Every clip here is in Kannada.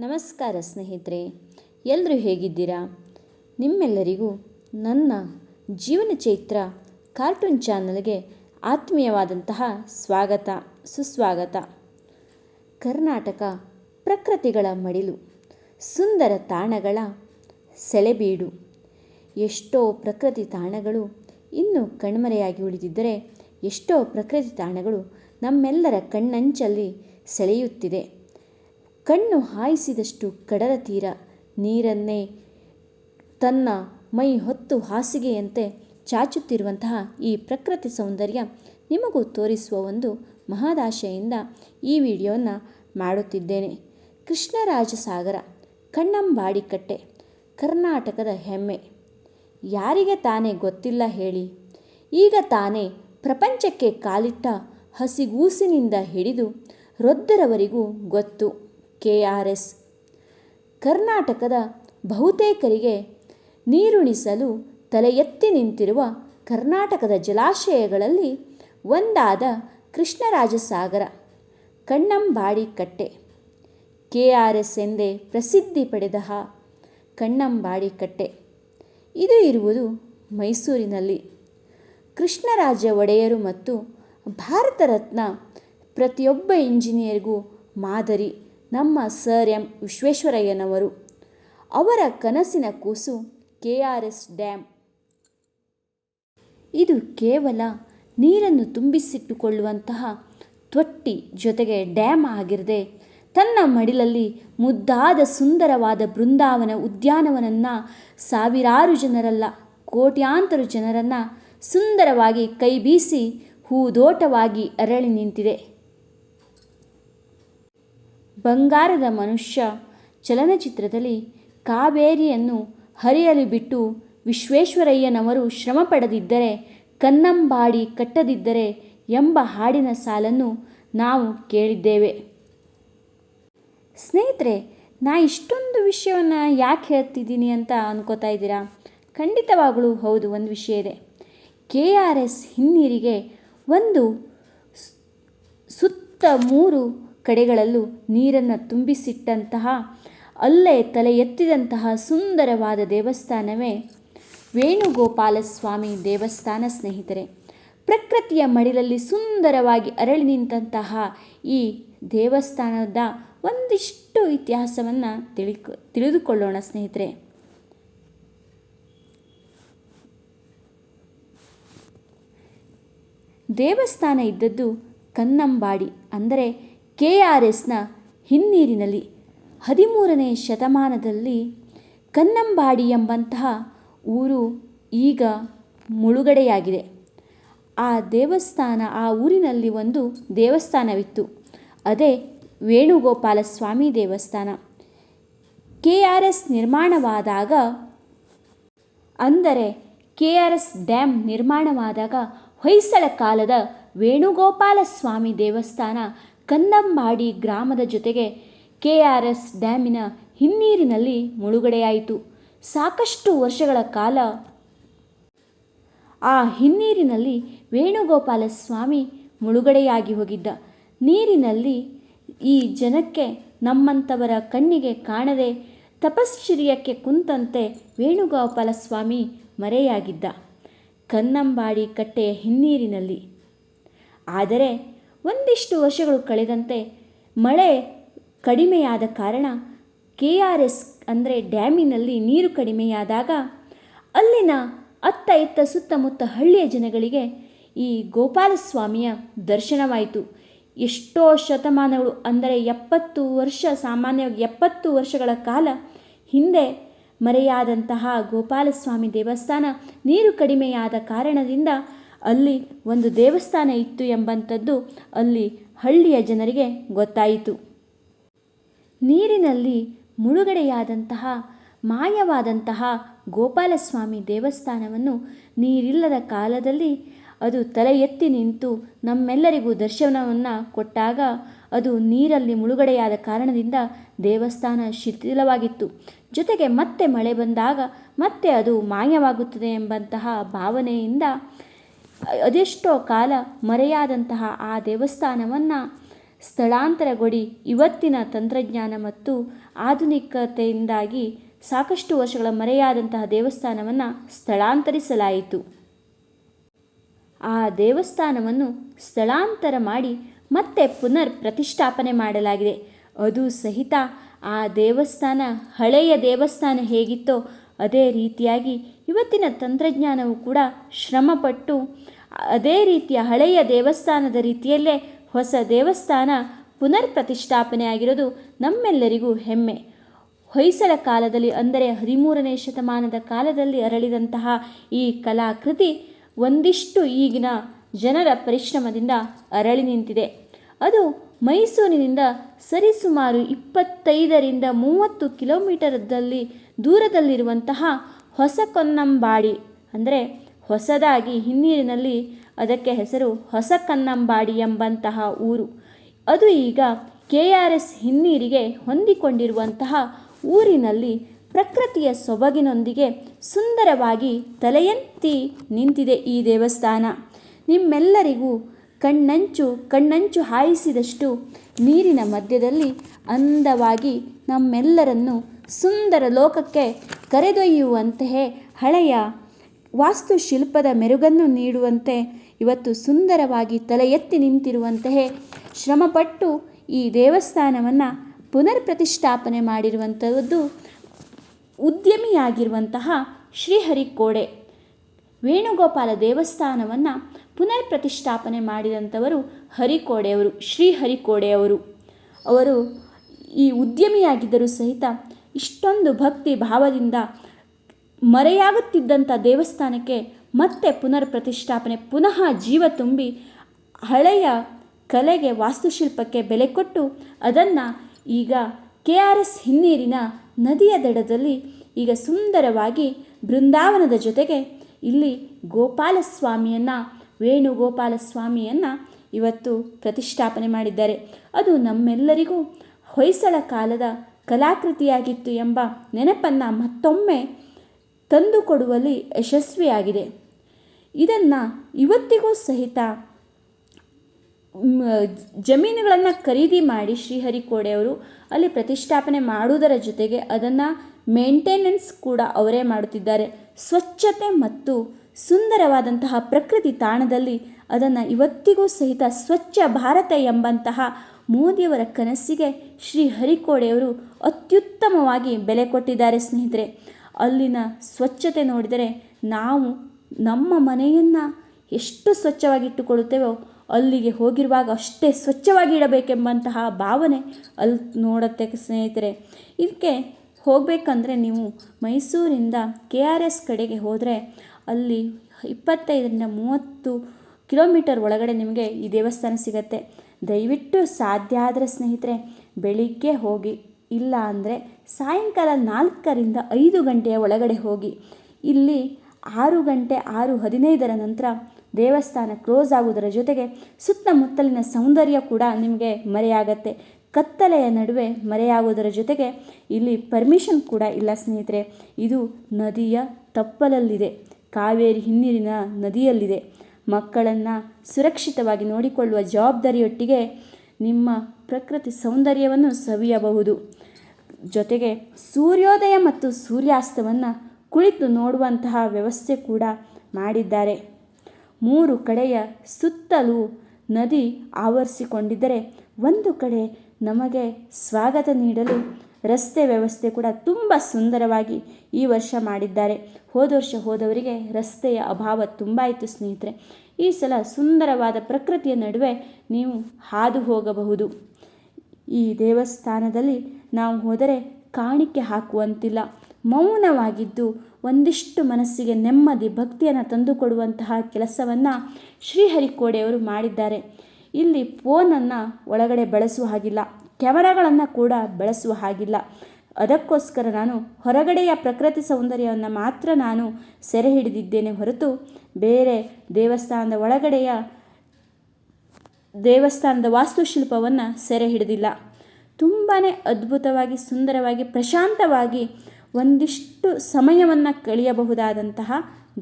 ನಮಸ್ಕಾರ ಸ್ನೇಹಿತರೆ ಎಲ್ಲರೂ ಹೇಗಿದ್ದೀರಾ? ನಿಮ್ಮೆಲ್ಲರಿಗೂ ನನ್ನ ಜೀವನ ಚೈತ್ರ ಕಾರ್ಟೂನ್ ಚಾನಲ್ಗೆ ಆತ್ಮೀಯವಾದಂತಹ ಸ್ವಾಗತ, ಸುಸ್ವಾಗತ. ಕರ್ನಾಟಕ ಪ್ರಕೃತಿಗಳ ಮಡಿಲು, ಸುಂದರ ತಾಣಗಳ ಸೆಳೆಬೀಡು. ಎಷ್ಟೋ ಪ್ರಕೃತಿ ತಾಣಗಳು ಇನ್ನೂ ಕಣ್ಮರೆಯಾಗಿ ಉಳಿದಿದ್ದರೆ ಎಷ್ಟೋ ಪ್ರಕೃತಿ ತಾಣಗಳು ನಮ್ಮೆಲ್ಲರ ಕಣ್ಣಂಚಲ್ಲಿ ಸೆಳೆಯುತ್ತಿದೆ. ಕಣ್ಣು ಹಾಯಿಸಿದಷ್ಟು ಕಡಲ ತೀರ. ನೀರನ್ನೇ ತನ್ನ ಮೈ ಹೊತ್ತು ಹಾಸಿಗೆಯಂತೆ ಚಾಚುತ್ತಿರುವಂತಹ ಈ ಪ್ರಕೃತಿ ಸೌಂದರ್ಯ ನಿಮಗೂ ತೋರಿಸುವ ಒಂದು ಮಹದಾಶೆಯಿಂದ ಈ ವಿಡಿಯೋನ ಮಾಡುತ್ತಿದ್ದೇನೆ. ಕೃಷ್ಣರಾಜ ಸಾಗರ ಕಣ್ಣಂಬಾಡಿ ಕಟ್ಟೆ ಕರ್ನಾಟಕದ ಹೆಮ್ಮೆ. ಯಾರಿಗೆ ತಾನೇ ಗೊತ್ತಿಲ್ಲ ಹೇಳಿ. ಈಗ ತಾನೇ ಪ್ರಪಂಚಕ್ಕೆ ಕಾಲಿಟ್ಟ ಹಸಿಗೂಸಿನಿಂದ ಹಿಡಿದು ರೊದ್ದರವರಿಗೂ ಗೊತ್ತು. ಕೆ ಆರ್ ಎಸ್ ಕರ್ನಾಟಕದ ಬಹುತೇಕರಿಗೆ ನೀರುಣಿಸಲು ತಲೆ ಎತ್ತಿ ನಿಂತಿರುವ ಕರ್ನಾಟಕದ ಜಲಾಶಯಗಳಲ್ಲಿ ಒಂದಾದ ಕೃಷ್ಣರಾಜಸಾಗರ ಕಣ್ಣಂಬಾಡಿ ಕಟ್ಟೆ ಕೆ ಆರ್ ಎಸ್ ಎಂದೇ ಪ್ರಸಿದ್ಧಿ ಪಡೆದ ಕಣ್ಣಂಬಾಡಿ ಕಟ್ಟೆ ಇದು ಇರುವುದು ಮೈಸೂರಿನಲ್ಲಿ. ಕೃಷ್ಣರಾಜ ಒಡೆಯರು ಮತ್ತು ಭಾರತ ರತ್ನ ಪ್ರತಿಯೊಬ್ಬ ಇಂಜಿನಿಯರ್ಗೂ ಮಾದರಿ. ನಮ್ಮ ಸರ್ ಎಂ ವಿಶ್ವೇಶ್ವರಯ್ಯನವರು. ಅವರ ಕನಸಿನ ಕೂಸು ಕೆ ಆರ್ ಎಸ್ ಡ್ಯಾಮ್ ಇದು ಕೇವಲ ನೀರನ್ನು ತುಂಬಿಸಿಟ್ಟುಕೊಳ್ಳುವಂತಹ ತೊಟ್ಟಿ ಜೊತೆಗೆ ಡ್ಯಾಮ್ ಆಗಿರದೆ, ತನ್ನ ಮಡಿಲಲ್ಲಿ ಮುದ್ದಾದ ಸುಂದರವಾದ ಬೃಂದಾವನ ಉದ್ಯಾನವನನ್ನು ಸಾವಿರಾರು ಜನರಲ್ಲ, ಕೋಟ್ಯಾಂತರ ಜನರನ್ನು ಸುಂದರವಾಗಿ ಕೈ ಬೀಸಿ ಹೂದೋಟವಾಗಿ ಅರಳಿ ನಿಂತಿದೆ. ಬಂಗಾರದ ಮನುಷ್ಯ ಚಲನಚಿತ್ರದಲ್ಲಿ ಕಾವೇರಿಯನ್ನು ಹರಿಯಲು ಬಿಟ್ಟು ವಿಶ್ವೇಶ್ವರಯ್ಯನವರು ಶ್ರಮ ಪಡೆದಿದ್ದರೆ, ಕನ್ನಂಬಾಡಿ ಕಟ್ಟದಿದ್ದರೆ ಎಂಬ ಹಾಡಿನ ಸಾಲನ್ನು ನಾವು ಕೇಳಿದ್ದೇವೆ. ಸ್ನೇಹಿತರೆ, ನಾ ಇಷ್ಟೊಂದು ವಿಷಯವನ್ನು ಯಾಕೆ ಹೇಳ್ತಿದ್ದೀನಿ ಅಂತ ಅನ್ಕೋತಾ ಇದ್ದೀರಾ? ಖಂಡಿತವಾಗಲೂ ಹೌದು, ಒಂದು ವಿಷಯ ಇದೆ. ಕೆ ಆರ್ ಎಸ್ ಹಿನ್ನೀರಿಗೆ ಒಂದು ಸುತ್ತ ಮೂರು ಕಡೆಗಳಲ್ಲೂ ನೀರನ್ನು ತುಂಬಿಸಿಟ್ಟಂತಹ, ಅಲ್ಲೇ ತಲೆ ಎತ್ತಿದಂತಹ ಸುಂದರವಾದ ದೇವಸ್ಥಾನವೇ ವೇಣುಗೋಪಾಲಸ್ವಾಮಿ ದೇವಸ್ಥಾನ ಸ್ನೇಹಿತರೆ. ಪ್ರಕೃತಿಯ ಮಡಿಲಲ್ಲಿ ಸುಂದರವಾಗಿ ಅರಳಿ ನಿಂತಹ ಈ ದೇವಸ್ಥಾನದ ಒಂದಿಷ್ಟು ಇತಿಹಾಸವನ್ನು ತಿಳಿಕೊ, ತಿಳಿದುಕೊಳ್ಳೋಣ ಸ್ನೇಹಿತರೆ. ದೇವಸ್ಥಾನ ಇದ್ದದ್ದು ಕನ್ನಂಬಾಡಿ, ಅಂದರೆ ಕೆ ಆರ್ ಎಸ್ನ ಹಿನ್ನೀರಿನಲ್ಲಿ ಹದಿಮೂರನೇ ಶತಮಾನದಲ್ಲಿ ಕನ್ನಂಬಾಡಿ ಎಂಬಂತಹ ಊರು ಈಗ ಮುಳುಗಡೆಯಾಗಿದೆ. ಆ ದೇವಸ್ಥಾನ, ಆ ಊರಿನಲ್ಲಿ ಒಂದು ದೇವಸ್ಥಾನವಿತ್ತು. ಅದೇ ವೇಣುಗೋಪಾಲ ಸ್ವಾಮಿ ದೇವಸ್ಥಾನ. ಕೆ ಆರ್ ಎಸ್ ನಿರ್ಮಾಣವಾದಾಗ, ಅಂದರೆ ಕೆ ಆರ್ ಎಸ್ ಡ್ಯಾಮ್ ನಿರ್ಮಾಣವಾದಾಗ ಹೊಯ್ಸಳ ಕಾಲದ ವೇಣುಗೋಪಾಲ ಸ್ವಾಮಿ ದೇವಸ್ಥಾನ ಕನ್ನಂಬಾಡಿ ಗ್ರಾಮದ ಜೊತೆಗೆ ಕೆ ಆರ್ ಎಸ್ ಡ್ಯಾಮಿನ ಹಿನ್ನೀರಿನಲ್ಲಿ ಮುಳುಗಡೆಯಾಯಿತು. ಸಾಕಷ್ಟು ವರ್ಷಗಳ ಕಾಲ ಆ ಹಿನ್ನೀರಿನಲ್ಲಿ ವೇಣುಗೋಪಾಲ ಸ್ವಾಮಿ ಮುಳುಗಡೆಯಾಗಿ ಹೋಗಿದ್ದ. ನೀರಿನಲ್ಲಿ ಈ ಜನಕ್ಕೆ ನಮ್ಮಂಥವರ ಕಣ್ಣಿಗೆ ಕಾಣದೆ ತಪಶ್ಚರ್ಯಕ್ಕೆ ಕುಂತಂತೆ ವೇಣುಗೋಪಾಲ ಸ್ವಾಮಿ ಮರೆಯಾಗಿದ್ದ. ಕನ್ನಂಬಾಡಿ ಕಟ್ಟೆಯ ಹಿನ್ನೀರಿನಲ್ಲಿ. ಆದರೆ ಒಂದಿಷ್ಟು ವರ್ಷಗಳು ಕಳೆದಂತೆ ಮಳೆ ಕಡಿಮೆಯಾದ ಕಾರಣ ಕೆ ಆರ್ ಎಸ್ ಅಂದರೆ ಡ್ಯಾಮಿನಲ್ಲಿ ನೀರು ಕಡಿಮೆಯಾದಾಗ ಅಲ್ಲಿನ ಅತ್ತ ಇತ್ತ ಸುತ್ತಮುತ್ತ ಹಳ್ಳಿಯ ಜನಗಳಿಗೆ ಈ ಗೋಪಾಲಸ್ವಾಮಿಯ ದರ್ಶನವಾಯಿತು. ಎಷ್ಟೋ ಶತಮಾನಗಳು ಅಂದರೆ ಎಪ್ಪತ್ತು ವರ್ಷ, ಸಾಮಾನ್ಯವಾಗಿ ಎಪ್ಪತ್ತು ವರ್ಷಗಳ ಕಾಲ ಹಿಂದೆ ಮರೆಯಾದಂತಹ ಗೋಪಾಲಸ್ವಾಮಿ ದೇವಸ್ಥಾನ ನೀರು ಕಡಿಮೆಯಾದ ಕಾರಣದಿಂದ ಅಲ್ಲಿ ಒಂದು ದೇವಸ್ಥಾನ ಇತ್ತು ಎಂಬಂಥದ್ದು ಅಲ್ಲಿ ಹಳ್ಳಿಯ ಜನರಿಗೆ ಗೊತ್ತಾಯಿತು. ನೀರಿನಲ್ಲಿ ಮುಳುಗಡೆಯಾದಂತಹ, ಮಾಯವಾದಂತಹ ಗೋಪಾಲಸ್ವಾಮಿ ದೇವಸ್ಥಾನವನ್ನು ನೀರಿಲ್ಲದ ಕಾಲದಲ್ಲಿ ಅದು ತಲೆ ಎತ್ತಿ ನಿಂತು ನಮ್ಮೆಲ್ಲರಿಗೂ ದರ್ಶನವನ್ನು ಕೊಟ್ಟಾಗ ಅದು ನೀರಲ್ಲಿ ಮುಳುಗಡೆಯಾದ ಕಾರಣದಿಂದ ದೇವಸ್ಥಾನ ಶಿಥಿಲವಾಗಿತ್ತು. ಜೊತೆಗೆ ಮತ್ತೆ ಮಳೆ ಬಂದಾಗ ಮತ್ತೆ ಅದು ಮಾಯವಾಗುತ್ತದೆ ಎಂಬಂತಹ ಭಾವನೆಯಿಂದ ಅದೆಷ್ಟೋ ಕಾಲ ಮರೆಯಾದಂತಹ ಆ ದೇವಸ್ಥಾನವನ್ನು ಸ್ಥಳಾಂತರಗೊಡಿ ಇವತ್ತಿನ ತಂತ್ರಜ್ಞಾನ ಮತ್ತು ಆಧುನಿಕತೆಯಿಂದಾಗಿ ಸಾಕಷ್ಟು ವರ್ಷಗಳ ಮರೆಯಾದಂತಹ ದೇವಸ್ಥಾನವನ್ನು ಸ್ಥಳಾಂತರಿಸಲಾಯಿತು. ಆ ದೇವಸ್ಥಾನವನ್ನು ಸ್ಥಳಾಂತರ ಮಾಡಿ ಮತ್ತೆ ಪುನರ್ ಪ್ರತಿಷ್ಠಾಪನೆ ಮಾಡಲಾಗಿದೆ. ಅದು ಸಹಿತ ಆ ದೇವಸ್ಥಾನ ಹಳೆಯ ದೇವಸ್ಥಾನ ಹೇಗಿತ್ತೋ ಅದೇ ರೀತಿಯಾಗಿ ಇವತ್ತಿನ ತಂತ್ರಜ್ಞಾನವು ಕೂಡ ಶ್ರಮಪಟ್ಟು ಅದೇ ರೀತಿಯ ಹಳೆಯ ದೇವಸ್ಥಾನದ ರೀತಿಯಲ್ಲೇ ಹೊಸ ದೇವಸ್ಥಾನ ಪುನರ್ ಪ್ರತಿಷ್ಠಾಪನೆ ಆಗಿರೋದು ನಮ್ಮೆಲ್ಲರಿಗೂ ಹೆಮ್ಮೆ. ಹೊಯ್ಸಳ ಕಾಲದಲ್ಲಿ ಅಂದರೆ ಹದಿಮೂರನೇ ಶತಮಾನದ ಕಾಲದಲ್ಲಿ ಅರಳಿದಂತಹ ಈ ಕಲಾಕೃತಿ ಒಂದಿಷ್ಟು ಈಗಿನ ಜನರ ಪರಿಶ್ರಮದಿಂದ ಅರಳಿ ನಿಂತಿದೆ. ಅದು ಮೈಸೂರಿನಿಂದ ಸರಿಸುಮಾರು ಇಪ್ಪತ್ತೈದರಿಂದ ಮೂವತ್ತು ಕಿಲೋಮೀಟರ್ದಲ್ಲಿ ದೂರದಲ್ಲಿರುವಂತಹ ಹೊಸಕೊನ್ನಂಬಾಡಿ ಅಂದರೆ ಹೊಸದಾಗಿ ಹಿನ್ನೀರಿನಲ್ಲಿ ಅದಕ್ಕೆ ಹೆಸರು ಹೊಸ ಕನ್ನಂಬಾಡಿ ಎಂಬಂತಹ ಊರು. ಅದು ಈಗ ಕೆ ಆರ್ ಎಸ್ ಹಿನ್ನೀರಿಗೆ ಹೊಂದಿಕೊಂಡಿರುವಂತಹ ಊರಿನಲ್ಲಿ ಪ್ರಕೃತಿಯ ಸೊಬಗಿನೊಂದಿಗೆ ಸುಂದರವಾಗಿ ತಲೆಯಂತಿ ನಿಂತಿದೆ ಈ ದೇವಸ್ಥಾನ. ನಿಮ್ಮೆಲ್ಲರಿಗೂ ಕಣ್ಣಂಚು ಕಣ್ಣಂಚು ಹಾಯಿಸಿದಷ್ಟು ನೀರಿನ ಮಧ್ಯದಲ್ಲಿ ಅಂದವಾಗಿ ನಮ್ಮೆಲ್ಲರನ್ನು ಸುಂದರ ಲೋಕಕ್ಕೆ ಕರೆದೊಯ್ಯುವಂತೆಯೇ ಹಳೆಯ ವಾಸ್ತುಶಿಲ್ಪದ ಮೆರುಗನ್ನು ನೀಡುವಂತೆ, ಇವತ್ತು ಸುಂದರವಾಗಿ ತಲೆ ಎತ್ತಿ ನಿಂತಿರುವಂತೆಯೇ ಶ್ರಮಪಟ್ಟು ಈ ದೇವಸ್ಥಾನವನ್ನು ಪುನರ್ ಪ್ರತಿಷ್ಠಾಪನೆ ಮಾಡಿರುವಂಥದ್ದು ಉದ್ಯಮಿಯಾಗಿರುವಂತಹ ಶ್ರೀಹರಿಕೋಡೆ. ವೇಣುಗೋಪಾಲ ದೇವಸ್ಥಾನವನ್ನು ಪುನರ್ ಪ್ರತಿಷ್ಠಾಪನೆ ಮಾಡಿದಂಥವರು ಹರಿಕೋಡೆಯವರು, ಶ್ರೀಹರಿಕೋಡೆಯವರು. ಅವರು ಈ ಉದ್ಯಮಿಯಾಗಿದ್ದರೂ ಸಹಿತ ಇಷ್ಟೊಂದು ಭಕ್ತಿ ಭಾವದಿಂದ ಮರೆಯಾಗುತ್ತಿದ್ದಂಥ ದೇವಸ್ಥಾನಕ್ಕೆ ಮತ್ತೆ ಪುನರ್ ಪ್ರತಿಷ್ಠಾಪನೆ ಪುನಃ ಜೀವ ತುಂಬಿ ಹಳೆಯ ಕಲೆಗೆ, ವಾಸ್ತುಶಿಲ್ಪಕ್ಕೆ ಬೆಲೆ ಕೊಟ್ಟು ಅದನ್ನು ಈಗ ಕೆ ಆರ್ ಎಸ್ ಹಿನ್ನೀರಿನ ನದಿಯ ದಡದಲ್ಲಿ ಈಗ ಸುಂದರವಾಗಿ ಬೃಂದಾವನದ ಜೊತೆಗೆ ಇಲ್ಲಿ ಗೋಪಾಲಸ್ವಾಮಿಯನ್ನು, ವೇಣುಗೋಪಾಲಸ್ವಾಮಿಯನ್ನು ಇವತ್ತು ಪ್ರತಿಷ್ಠಾಪನೆ ಮಾಡಿದ್ದಾರೆ. ಅದು ನಮ್ಮೆಲ್ಲರಿಗೂ ಹೊಯ್ಸಳ ಕಾಲದ ಕಲಾಕೃತಿಯಾಗಿತ್ತು ಎಂಬ ನೆನಪನ್ನು ಮತ್ತೊಮ್ಮೆ ತಂದುಕೊಡುವಲ್ಲಿ ಯಶಸ್ವಿಯಾಗಿದೆ. ಇದನ್ನು ಇವತ್ತಿಗೂ ಸಹಿತ ಜಮೀನುಗಳನ್ನು ಖರೀದಿ ಮಾಡಿ ಶ್ರೀಹರಿಕೋಡೆಯವರು ಅಲ್ಲಿ ಪ್ರತಿಷ್ಠಾಪನೆ ಮಾಡುವುದರ ಜೊತೆಗೆ ಅದನ್ನು ಮೇಂಟೆನೆನ್ಸ್ ಕೂಡ ಅವರೇ ಮಾಡುತ್ತಿದ್ದಾರೆ. ಸ್ವಚ್ಛತೆ ಮತ್ತು ಸುಂದರವಾದಂತಹ ಪ್ರಕೃತಿ ತಾಣದಲ್ಲಿ ಅದನ್ನು ಇವತ್ತಿಗೂ ಸಹಿತ ಸ್ವಚ್ಛ ಭಾರತ ಎಂಬಂತಹ ಮೋದಿಯವರ ಕನಸಿಗೆ ಶ್ರೀ ಹರಿಕೋಡೆಯವರು ಅತ್ಯುತ್ತಮವಾಗಿ ಬೆಲೆ ಕೊಟ್ಟಿದ್ದಾರೆ ಸ್ನೇಹಿತರೆ. ಅಲ್ಲಿನ ಸ್ವಚ್ಛತೆ ನೋಡಿದರೆ ನಾವು ನಮ್ಮ ಮನೆಯನ್ನು ಎಷ್ಟು ಸ್ವಚ್ಛವಾಗಿಟ್ಟುಕೊಳ್ಳುತ್ತೇವೋ ಅಲ್ಲಿಗೆ ಹೋಗಿರುವಾಗ ಅಷ್ಟೇ ಸ್ವಚ್ಛವಾಗಿ ಇಡಬೇಕೆಂಬಂತಹ ಭಾವನೆ ಅಲ್ಲಿ ನೋಡುತ್ತೆ ಸ್ನೇಹಿತರೆ. ಇದಕ್ಕೆ ಹೋಗಬೇಕಂದ್ರೆ ನೀವು ಮೈಸೂರಿಂದ ಕೆ ಆರ್ ಎಸ್ ಕಡೆಗೆ ಹೋದರೆ ಅಲ್ಲಿ ಇಪ್ಪತ್ತೈದರಿಂದ ಮೂವತ್ತು ಕಿಲೋಮೀಟರ್ ಒಳಗಡೆ ನಿಮಗೆ ಈ ದೇವಸ್ಥಾನ ಸಿಗತ್ತೆ. ದಯವಿಟ್ಟು ಸಾಧ್ಯ ಆದರೆ ಸ್ನೇಹಿತರೆ, ಬೆಳಿಗ್ಗೆ ಹೋಗಿ, ಇಲ್ಲ ಅಂದರೆ ಸಾಯಂಕಾಲ ನಾಲ್ಕರಿಂದ ಐದು ಗಂಟೆಯ ಒಳಗಡೆ ಹೋಗಿ. ಇಲ್ಲಿ ಆರು ಗಂಟೆ, ಆರು ಹದಿನೈದರ ನಂತರ ದೇವಸ್ಥಾನ ಕ್ಲೋಸ್ ಆಗುವುದರ ಜೊತೆಗೆ ಸುತ್ತಮುತ್ತಲಿನ ಸೌಂದರ್ಯ ಕೂಡ ನಿಮಗೆ ಮರೆಯಾಗತ್ತೆ. ಕತ್ತಲೆಯ ನಡುವೆ ಮರೆಯಾಗುವುದರ ಜೊತೆಗೆ ಇಲ್ಲಿ ಪರ್ಮಿಷನ್ ಕೂಡ ಇಲ್ಲ ಸ್ನೇಹಿತರೆ. ಇದು ನದಿಯ ತಪ್ಪಲಲ್ಲಿದೆ. ಕಾವೇರಿ ಹಿನ್ನೀರಿನ ನದಿಯಲ್ಲಿದೆ. ಮಕ್ಕಳನ್ನು ಸುರಕ್ಷಿತವಾಗಿ ನೋಡಿಕೊಳ್ಳುವ ಜವಾಬ್ದಾರಿಯೊಟ್ಟಿಗೆ ನಿಮ್ಮ ಪ್ರಕೃತಿ ಸೌಂದರ್ಯವನ್ನು ಸವಿಯಬಹುದು. ಜೊತೆಗೆ ಸೂರ್ಯೋದಯ ಮತ್ತು ಸೂರ್ಯಾಸ್ತವನ್ನು ಕುಳಿತು ನೋಡುವಂತಹ ವ್ಯವಸ್ಥೆ ಕೂಡ ಮಾಡಿದ್ದಾರೆ. ಮೂರು ಕಡೆಯ ಸುತ್ತಲೂ ನದಿ ಆವರಿಸಿಕೊಂಡಿದ್ದರೆ ಒಂದು ಕಡೆ ನಮಗೆ ಸ್ವಾಗತ ನೀಡಲು ರಸ್ತೆ ವ್ಯವಸ್ಥೆ ಕೂಡ ತುಂಬ ಸುಂದರವಾಗಿ ಈ ವರ್ಷ ಮಾಡಿದ್ದಾರೆ. ಹೋದ ವರ್ಷ ಹೋದವರಿಗೆ ರಸ್ತೆಯ ಅಭಾವ ತುಂಬ ಇತ್ತು ಸ್ನೇಹಿತರೆ. ಈ ಸಲ ಸುಂದರವಾದ ಪ್ರಕೃತಿಯ ನಡುವೆ ನೀವು ಹಾದು ಹೋಗಬಹುದು. ಈ ದೇವಸ್ಥಾನದಲ್ಲಿ ನಾವು ಹೋದರೆ ಕಾಣಿಕೆ ಹಾಕುವಂತಿಲ್ಲ. ಮೌನವಾಗಿದ್ದು ಒಂದಿಷ್ಟು ಮನಸ್ಸಿಗೆ ನೆಮ್ಮದಿ, ಭಕ್ತಿಯನ್ನು ತಂದುಕೊಡುವಂತಹ ಕೆಲಸವನ್ನು ಶ್ರೀಹರಿಕೋಡೆಯವರು ಮಾಡಿದ್ದಾರೆ. ಇಲ್ಲಿ ಫೋನನ್ನು ಒಳಗಡೆ ಬಳಸುವ ಹಾಗಿಲ್ಲ. ಕ್ಯಾಮರಾಗಳನ್ನು ಕೂಡ ಬಳಸುವ ಹಾಗಿಲ್ಲ. ಅದಕ್ಕೋಸ್ಕರ ನಾನು ಹೊರಗಡೆಯ ಪ್ರಕೃತಿ ಸೌಂದರ್ಯವನ್ನು ಮಾತ್ರ ನಾನು ಸೆರೆ ಹಿಡಿದಿದ್ದೇನೆ ಹೊರತು ಬೇರೆ ದೇವಸ್ಥಾನದ ಒಳಗಡೆಯ ದೇವಸ್ಥಾನದ ವಾಸ್ತುಶಿಲ್ಪವನ್ನು ಸೆರೆ ಹಿಡಿದಿಲ್ಲ. ತುಂಬಾ ಅದ್ಭುತವಾಗಿ, ಸುಂದರವಾಗಿ, ಪ್ರಶಾಂತವಾಗಿ ಒಂದಿಷ್ಟು ಸಮಯವನ್ನು ಕಳೆಯಬಹುದಾದಂತಹ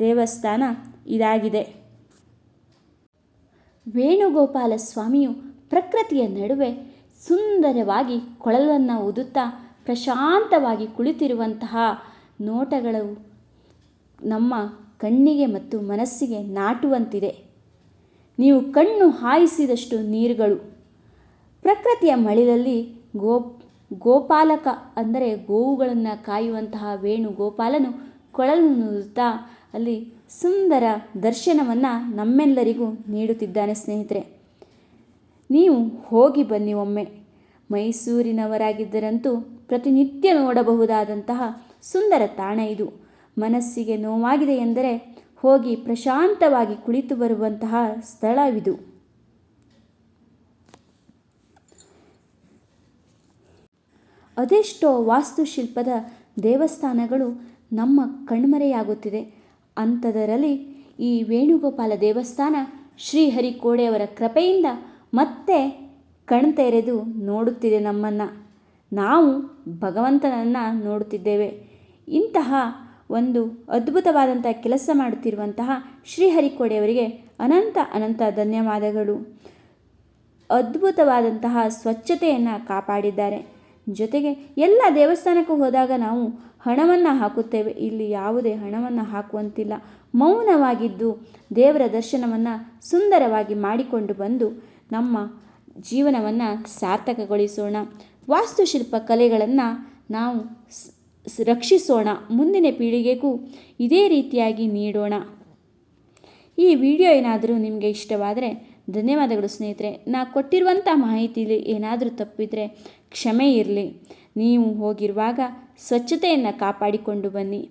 ದೇವಸ್ಥಾನ ಇದಾಗಿದೆ. ವೇಣುಗೋಪಾಲ ಸ್ವಾಮಿಯು ಪ್ರಕೃತಿಯ ನಡುವೆ ಸುಂದರವಾಗಿ ಕೊಳಲನ್ನು ಊದುತ್ತಾ ಪ್ರಶಾಂತವಾಗಿ ಕುಳಿತಿರುವಂತಹ ನೋಟಗಳು ನಮ್ಮ ಕಣ್ಣಿಗೆ ಮತ್ತು ಮನಸ್ಸಿಗೆ ನಾಟುವಂತಿದೆ. ನೀವು ಕಣ್ಣು ಹಾಯಿಸಿದಷ್ಟು ನೀರುಗಳು. ಪ್ರಕೃತಿಯ ಮಳಿಲಲ್ಲಿ ಗೋ, ಗೋಪಾಲಕ ಅಂದರೆ ಗೋವುಗಳನ್ನು ಕಾಯುವಂತಹ ವೇಣು ಗೋಪಾಲನು ಕೊಳಲು ನುಡುತ್ತಾ ಅಲ್ಲಿ ಸುಂದರ ದರ್ಶನವನ್ನು ನಮ್ಮೆಲ್ಲರಿಗೂ ನೀಡುತ್ತಿದ್ದಾನೆ ಸ್ನೇಹಿತರೆ. ನೀವು ಹೋಗಿ ಬನ್ನಿ ಒಮ್ಮೆ. ಮೈಸೂರಿನವರಾಗಿದ್ದರಂತೂ ಪ್ರತಿನಿತ್ಯ ನೋಡಬಹುದಾದಂತಹ ಸುಂದರ ತಾಣ ಇದು. ಮನಸ್ಸಿಗೆ ನೋವಾಗಿದೆ ಎಂದರೆ ಹೋಗಿ ಪ್ರಶಾಂತವಾಗಿ ಕುಳಿತು ಬರುವಂತಹ ಸ್ಥಳವಿದು. ಅದೆಷ್ಟೋ ವಾಸ್ತುಶಿಲ್ಪದ ದೇವಸ್ಥಾನಗಳು ನಮ್ಮ ಕಣ್ಮರೆಯಾಗುತ್ತಿದೆ. ಅಂಥದರಲ್ಲಿ ಈ ವೇಣುಗೋಪಾಲ ದೇವಸ್ಥಾನ ಶ್ರೀಹರಿಕೋಡೆಯವರ ಕೃಪೆಯಿಂದ ಮತ್ತೆ ಕಣ್ತೆರೆದು ನೋಡುತ್ತಿದೆ ನಮ್ಮನ್ನು. ನಾವು ಭಗವಂತನನ್ನು ನೋಡುತ್ತಿದ್ದೇವೆ. ಇಂತಹ ಒಂದು ಅದ್ಭುತವಾದಂಥ ಕೆಲಸ ಮಾಡುತ್ತಿರುವಂತಹ ಶ್ರೀಹರಿಕೋಡೆಯವರಿಗೆ ಅನಂತ ಅನಂತ ಧನ್ಯವಾದಗಳು. ಅದ್ಭುತವಾದಂತಹ ಸ್ವಚ್ಛತೆಯನ್ನು ಕಾಪಾಡಿದ್ದಾರೆ. ಜೊತೆಗೆ ಎಲ್ಲ ದೇವಸ್ಥಾನಕ್ಕೂ ಹೋದಾಗ ನಾವು ಹಣವನ್ನು ಹಾಕುತ್ತೇವೆ. ಇಲ್ಲಿ ಯಾವುದೇ ಹಣವನ್ನು ಹಾಕುವಂತಿಲ್ಲ. ಮೌನವಾಗಿದ್ದು ದೇವರ ದರ್ಶನವನ್ನು ಸುಂದರವಾಗಿ ಮಾಡಿಕೊಂಡು ಬಂದು ನಮ್ಮ ಜೀವನವನ್ನು ಸಾರ್ಥಕಗೊಳಿಸೋಣ. ವಾಸ್ತುಶಿಲ್ಪ ಕಲೆಗಳನ್ನು ನಾವು ರಕ್ಷಿಸೋಣ. ಮುಂದಿನ ಪೀಳಿಗೆಗೂ ಇದೇ ರೀತಿಯಾಗಿ ನೀಡೋಣ. ಈ ವಿಡಿಯೋ ಏನಾದರೂ ನಿಮಗೆ ಇಷ್ಟವಾದರೆ ಧನ್ಯವಾದಗಳು ಸ್ನೇಹಿತರೆ. ನಾ ಕೊಟ್ಟಿರುವಂಥ ಮಾಹಿತಿಲಿ ಏನಾದರೂ ತಪ್ಪಿದರೆ ಕ್ಷಮೆ ಇರಲಿ. ನೀವು ಹೋಗಿರುವಾಗ ಸ್ವಚ್ಛತೆಯನ್ನು ಕಾಪಾಡಿಕೊಂಡು ಬನ್ನಿ.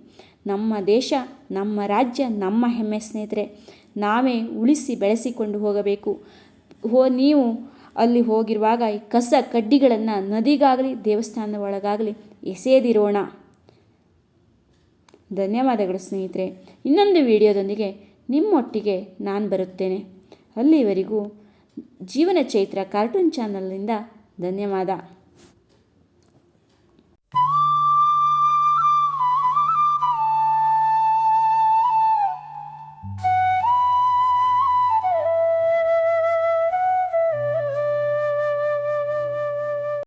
ನಮ್ಮ ದೇಶ, ನಮ್ಮ ರಾಜ್ಯ, ನಮ್ಮ ಹೆಮ್ಮೆ ಸ್ನೇಹಿತರೆ. ನಾವೇ ಉಳಿಸಿ ಬೆಳೆಸಿಕೊಂಡು ಹೋಗಬೇಕು. ಹೋ, ನೀವು ಅಲ್ಲಿ ಹೋಗಿರುವಾಗ ಈ ಕಸ ಕಡ್ಡಿಗಳನ್ನು ನದಿಗಾಗಲಿ, ದೇವಸ್ಥಾನದ ಒಳಗಾಗಲಿ ಎಸೆಯದಿರೋಣ ಧನ್ಯವಾದಗಳು ಸ್ನೇಹಿತರೆ. ಇನ್ನೊಂದು ವಿಡಿಯೋದೊಂದಿಗೆ ನಿಮ್ಮೊಟ್ಟಿಗೆ ನಾನು ಬರುತ್ತೇನೆ. ಅಲ್ಲಿವರೆಗೂ ಜೀವನ ಚೈತ್ರ ಕಾರ್ಟೂನ್ ಚಾನಲ್ನಿಂದ ಧನ್ಯವಾದ.